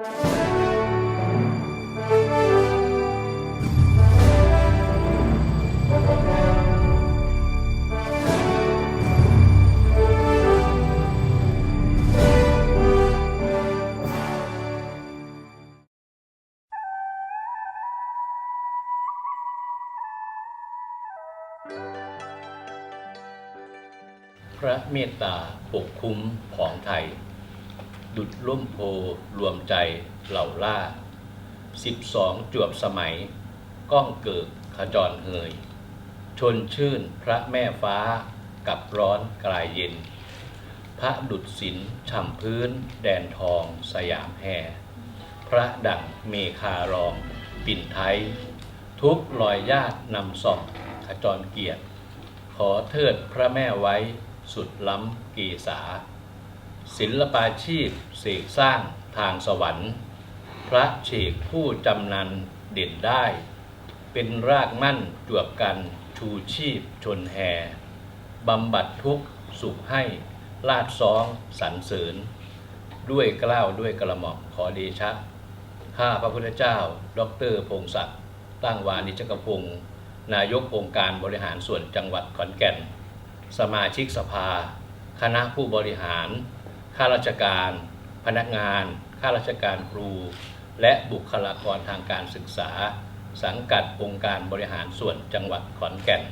พระเมตตาปกคุ้มของไทย ดุดร่มโพรวมใจเหล่าล่าสิบสองจวบสมัย ก้องเกิดขจรเฮย ชนชื่นพระแม่ฟ้ากับร้อนกลายเย็น พระดุดศิลฉ่ำพื้นแดนทองสยามแห่พระดั่งเมคารอง ปิ่นไทย ทุกรอยญาตินำส่องขจรเกียรติ ขอเทิดพระแม่ไว้สุดล้ำกีสา ศิลปาชีพเสกสร้างทางสวรรค์ พระเฉกผู้จำนันเด่นได้ เป็นรากมั่นจวบกันชูชีพชนแห่บำบัดทุกข์สุขให้ลาดซองสรรเสริญ ด้วยเกล้าวด้วยกระหม่อมขอเดชะข้าพระพุทธเจ้า ดรพงศักดิ์ตั้งวานิชกพงศ์นายกองค์การบริหารส่วนจังหวัดขอนแก่น สมาชิกสภา คณะผู้บริหาร ข้าราชการ พนักงาน ข้าราชการครู และบุคลากรทางการศึกษา สังกัดองค์การบริหารส่วนจังหวัดขอนแก่น